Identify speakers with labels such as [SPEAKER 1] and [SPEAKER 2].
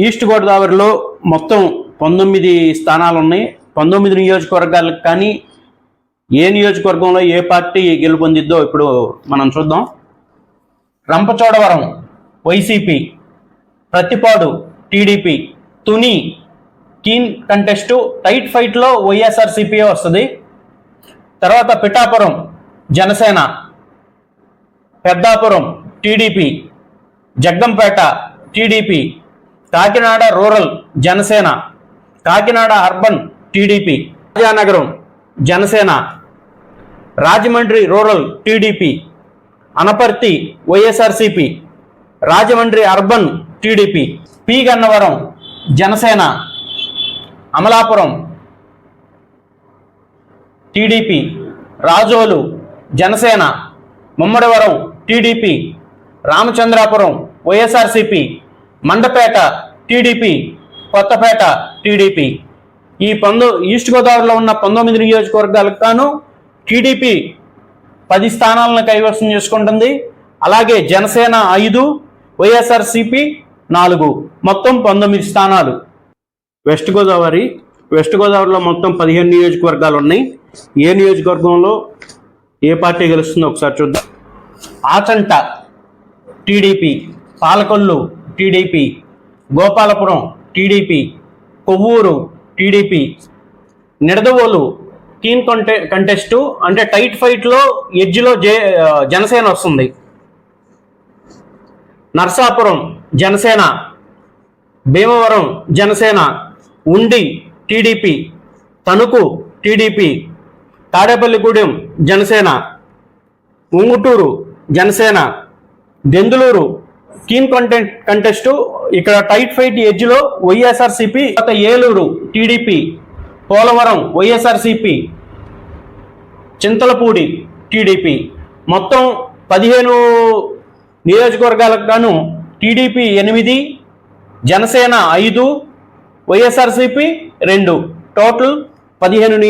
[SPEAKER 1] East గోదావరిలో మొత్తం పంతొమ్మిది స్థానాలు ఉన్నాయి పంతొమ్మిది నియోజకవర్గాలకు కానీ ఏ నియోజకవర్గంలో ఏ పార్టీ గెలుపొందిద్దో ఇప్పుడు మనం చూద్దాం. Rampachodavaram YCP Prathipadu TDP Tuni keen contest tight ఫైట్లో వైఎస్ఆర్సీపీ వస్తుంది. తర్వాత Pithapuram Janasena Peddapuram TDP Jaggampeta TDP Kakinada rural Janasena Kakinada urban TDP Rajanagaram Janasena Rajahmundry rural TDP Anaparthi YSRCP Rajahmundry urban TDP P Gannavaram Janasena Amalapuram TDP Razole Janasena Mummidivaram TDP Ramachandrapuram YSRCP Mandapeta TDP Kothapeta TDP. ఈ పంతొ east గోదావరిలో ఉన్న పంతొమ్మిది నియోజకవర్గాలకు గాను TDP పది స్థానాలను కైవసం చేసుకుంటుంది. అలాగే జనసేన ఐదు వైఎస్ఆర్సిపి నాలుగు మొత్తం పంతొమ్మిది స్థానాలు. వెస్ట్ గోదావరి వెస్ట్ గోదావరిలో మొత్తం పదిహేను నియోజకవర్గాలు ఉన్నాయి ఏ నియోజకవర్గంలో ఏ పార్టీ గెలుస్తుందో ఒకసారి చూద్దాం. Achanta TDP Palakollu TDP. Gopalapuram TDP Kovvur TDP Nidadavole keen కంటె కంటెస్టు అంటే టైట్ ఫైట్లో ఎడ్జ్లో జే జనసేన వస్తుంది. Narsapuram Janasena Bhimavaram Janasena Undi TDP Tanuku TDP Tadepalligudem Janasena Ungutur Janasena Denduluru keen content contest ఇక్కడ టైట్ ఫైట్ ఎడ్జ్లో వైఎస్ఆర్సిపి తర్వాత Eluru TDP Polavaram YSRCP Chintalapudi TDP. మొత్తం పదిహేను నియోజకవర్గాలకు గాను టీడీపీ ఎనిమిది జనసేన ఐదు వైఎస్ఆర్సిపి రెండు. టోటల్ పదిహేను నియో